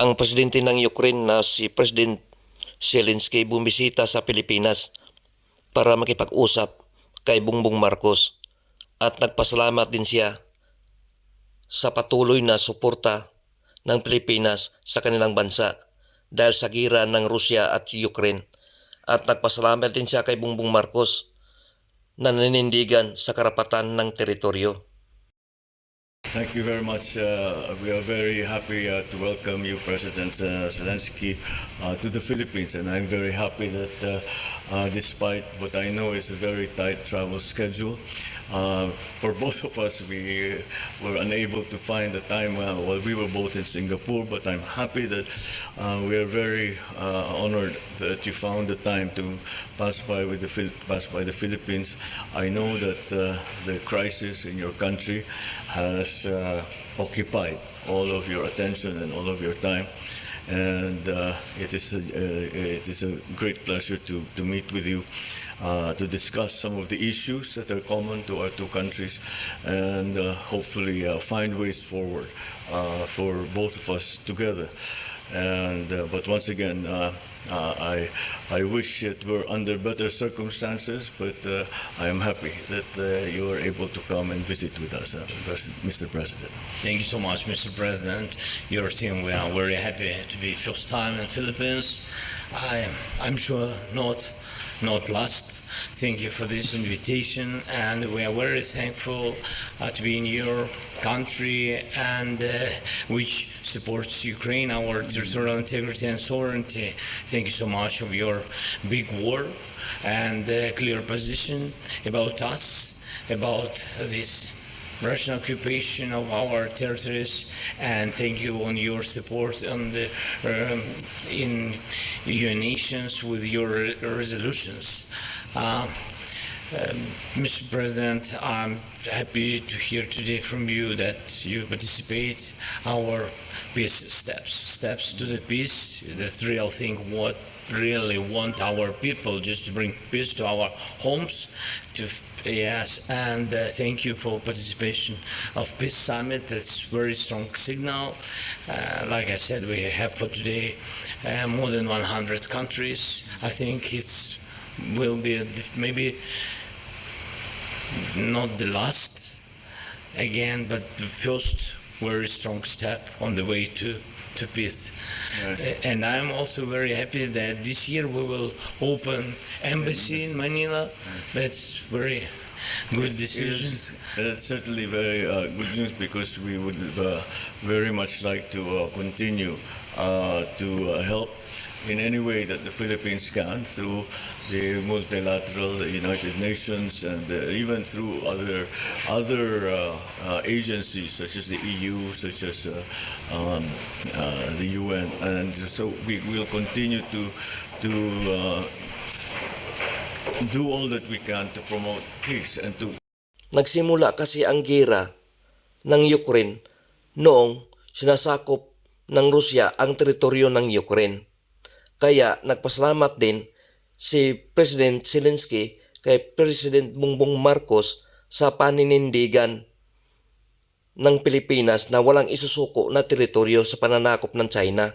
ang presidente ng Ukraine na si President Zelensky bumisita sa Pilipinas para makipag-usap kay Bongbong Marcos at nagpasalamat din siya sa patuloy na suporta ng Pilipinas sa kanilang bansa dahil sa gira ng Rusya at Ukraine at nagpasalamat din siya kay Bongbong Marcos na nanindigan sa karapatan ng teritoryo. Thank you very much. Uh, we are very happy uh, to welcome you, President uh, Zelensky, uh, to the Philippines, and I'm very happy that, uh, despite what I know is a very tight travel schedule, uh, for both of us, we were unable to find the time. Uh, well, we were both in Singapore, but I'm happy that uh, we are very honored that you found the time to pass by with the pass by the Philippines. I know that the crisis in your country has occupied all of your attention and all of your time, and uh, it is a, uh, it is a great pleasure to, to meet with you uh, to discuss some of the issues that are common to our two countries, and uh, hopefully find ways forward for both of us together. And uh, but once again, uh, uh, I I wish it were under better circumstances, but uh, I am happy that uh, you were able to come and visit with us, Mr. President. Thank you so much, Mr. President. Your team, we are very happy to be first time in Philippines. I, I'm sure not, not last. Thank you for this invitation, and we are very thankful uh, to be in your country and uh, which supports Ukraine, our territorial integrity and sovereignty. Thank you so much of your big word and uh, clear position about us, about this Russian occupation of our territories, and thank you on your support on the um, in your nations with your resolutions. Um, um, Mr. President, I'm happy to hear today from you that you participate our peace steps, steps to the peace. That's real thing. What really want our people just to bring peace to our homes. To yes, and uh, thank you for participation of peace summit. That's very strong signal. Uh, like I said, we have for today uh, more than 100 countries. I think it's will be maybe not the last again, but the first very strong step on the way to, peace. And I'm also very happy that this year we will open embassy in Manila. That's very good decision. That's certainly very uh, good news because we would uh, very much like to uh, continue uh, to uh, help in any way that the Philippines can through the multilateral, the United Nations, and uh, even through other other uh, uh, agencies such as the EU, such as uh, um, uh, the UN, and so we will continue to to. Uh, do all that we can to promote peace and to Nagsimula kasi ang gira ng Ukraine noong sinasakop ng Rusya ang teritoryo ng Ukraine. Kaya nagpasalamat din si President Zelensky kay President Bongbong Marcos sa paninindigan ng Pilipinas na walang isusuko na teritoryo sa pananakop ng China.